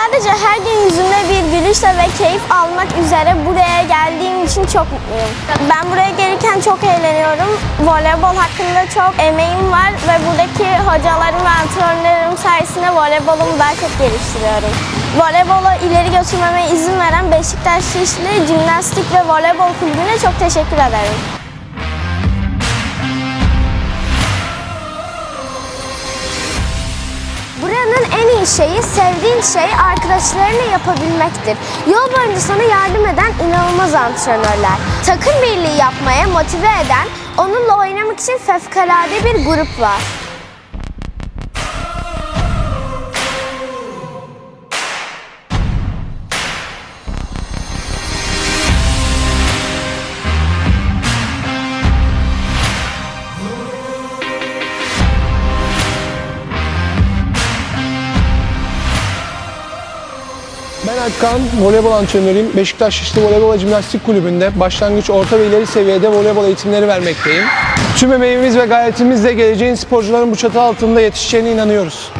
Ayrıca her gün yüzümde bir gülüşle ve keyif almak üzere buraya geldiğim için çok mutluyum. Ben buraya gelirken çok eğleniyorum. Voleybol hakkında çok emeğim var ve buradaki hocalarım ve antrenörlerim sayesinde voleybolumu daha çok geliştiriyorum. Voleybolu ileri götürmeme izin veren Beşiktaş Şişli Jimnastik ve Voleybol Kulübü'ne çok teşekkür ederim. Buranın en iyi şeyi sevdiğin şeyi arkadaşlarına yapabilmektir. Yol boyunca sana yardım eden inanılmaz antrenörler. Takım birliği yapmaya motive eden, onunla oynamak için fevkalade bir grup var. Ben Akkan, voleybol antrenörüyüm. Beşiktaş Şişli Voleybol Jimnastik Kulübü'nde başlangıç, orta ve ileri seviyede voleybol eğitimleri vermekteyim. Tüm emeğimiz ve gayretimizle geleceğin sporcuların bu çatı altında yetişeceğine inanıyoruz.